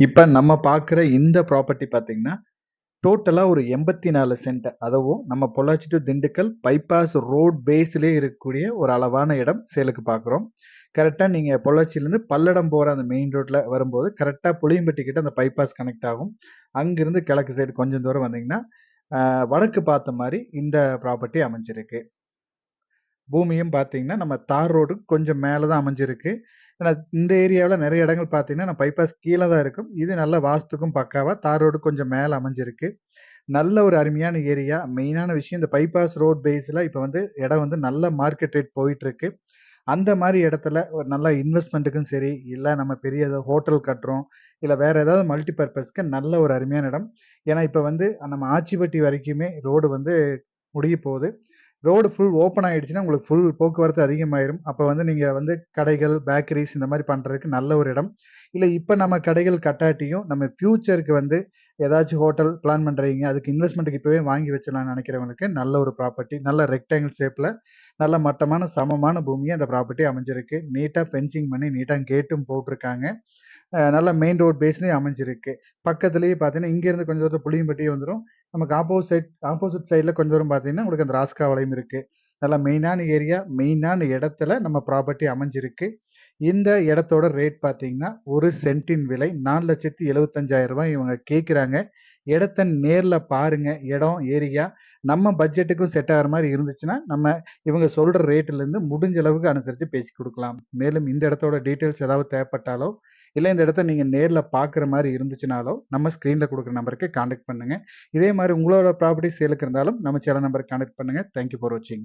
இப்போ நம்ம பார்க்குற இந்த ப்ராப்பர்ட்டி பார்த்தீங்கன்னா, டோட்டலாக ஒரு 84 சென்ட். அதுவும் நம்ம Pollachi to Dindigul bypass road பேஸ்லயே இருக்கக்கூடிய ஒரு அளவான இடம் சேலுக்கு பார்க்குறோம். கரெக்டாக நீங்கள் பொள்ளாச்சியிலேருந்து பல்லடம் போகிற அந்த மெயின் ரோட்டில் வரும்போது, கரெக்டாக புளியம்பட்டி கிட்ட அந்த பைபாஸ் கனெக்ட் ஆகும். அங்கேருந்து கிழக்கு சைடு கொஞ்சம் தூரம் வந்தீங்கன்னா, வடக்கு பார்த்த மாதிரி இந்த ப்ராப்பர்ட்டி அமைஞ்சிருக்கு. பூமியும் பார்த்தீங்கன்னா, நம்ம தார் ரோடு கொஞ்சம் மேலே தான் அமைஞ்சிருக்கு. ஏன்னா இந்த ஏரியாவில் நிறைய இடங்கள் பார்த்தீங்கன்னா, நம்ம பைபாஸ் கீழே தான் இருக்கும். இது நல்ல வாஸ்துக்கும் பக்காவாக தார் ரோடு கொஞ்சம் மேலே அமைஞ்சிருக்கு. நல்ல ஒரு அருமையான ஏரியா. மெயினான விஷயம் இந்த பைபாஸ் ரோட் பேஸில் இப்போ வந்து இடம் வந்து நல்ல மார்க்கெட் ரேட் போயிட்டுருக்கு. அந்த மாதிரி இடத்துல ஒரு நல்ல இன்வெஸ்ட்மெண்ட்டுக்கும் சரி, இல்லை நம்ம பெரிய ஏதோ ஹோட்டல் கட்டுறோம், இல்லை வேறு ஏதாவது மல்டி பர்பஸ்க்கு நல்ல ஒரு அருமையான இடம். ஏன்னா இப்போ வந்து நம்ம ஆச்சிப்பட்டி வரைக்குமே ரோடு வந்து முடிய போகுது. ரோடு ஃபுல் ஓப்பன் ஆகிடுச்சுன்னா உங்களுக்கு ஃபுல் போக்குவரத்து அதிகமாயிரும். அப்போ வந்து நீங்கள் வந்து கடைகள், பேக்கரிஸ் இந்த மாதிரி பண்ணுறதுக்கு நல்ல ஒரு இடம். இல்லை இப்போ நம்ம கடைகள் கட்டாட்டியும், நம்ம ஃப்யூச்சருக்கு வந்து ஏதாச்சும் ஹோட்டல் பிளான் பண்ணுறீங்க அதுக்கு இன்வெஸ்ட்மெண்ட்டுக்கு இப்போவே வாங்கி வச்சிடலாம்னு நினைக்கிறவங்களுக்கு நல்ல ஒரு ப்ராப்பர்ட்டி. நல்ல ரெக்டாங்கிள் ஷேப்பில் நல்ல மட்டமான, சமமான பூமியை அந்த ப்ராப்பர்ட்டி அமைஞ்சிருக்கு. நீட்டாக ஃபென்சிங் பண்ணி நீட்டாக கேட்டும் போட்டுருக்காங்க. நல்ல மெயின் ரோட் பேஸ்லயும் அமைஞ்சிருக்கு. பக்கத்துலேயே பார்த்தீங்கன்னா, இங்கேருந்து கொஞ்சம் தூரம் புளியம்பட்டி வந்துடும் நமக்கு ஆப்போசிட் ஆப்போசிட் சைடில் கொஞ்சம் தூரம் பார்த்தீங்கன்னா, உங்களுக்கு அந்த ராஸ்காவளையும் இருக்குது நல்லா மெயினான ஏரியா, மெயினான இடத்துல நம்ம ப்ராப்பர்ட்டி அமைஞ்சிருக்கு. இந்த இடத்தோட ரேட் பார்த்தீங்கன்னா, ஒரு சென்ட்டின் விலை நாலு லட்சத்தி எழுபத்தஞ்சாயிரம் ரூபாய் இவங்க கேட்குறாங்க. இடத்த நேரில் பாருங்க. இடம், ஏரியா நம்ம பட்ஜெட்டுக்கும் செட் ஆகிற மாதிரி இருந்துச்சுன்னா, நம்ம இவங்க சொல்கிற ரேட்லேருந்து முடிஞ்ச அளவுக்கு அனுசரித்து பேசி கொடுக்கலாம் மேலும் இந்த இடத்தோட டீட்டெயில்ஸ் ஏதாவது தேவைப்பட்டாலோ, இல்லை இந்த இடத்த நீங்கள் நேரில் பார்க்குற மாதிரி இருந்துச்சுனாலோ, நம்ம ஸ்க்ரீனில் கொடுக்குற நம்பருக்கு காண்டாக்ட் பண்ணுங்க. இதே மாதிரி உங்களோட ப்ராப்பர்ட்டி சேலுக்கு இருந்தாலும் நம்ம சேனல் நம்பருக்கு காண்டாக்ட் பண்ணுங்க. தேங்க் யூ ஃபார் வாட்சிங்.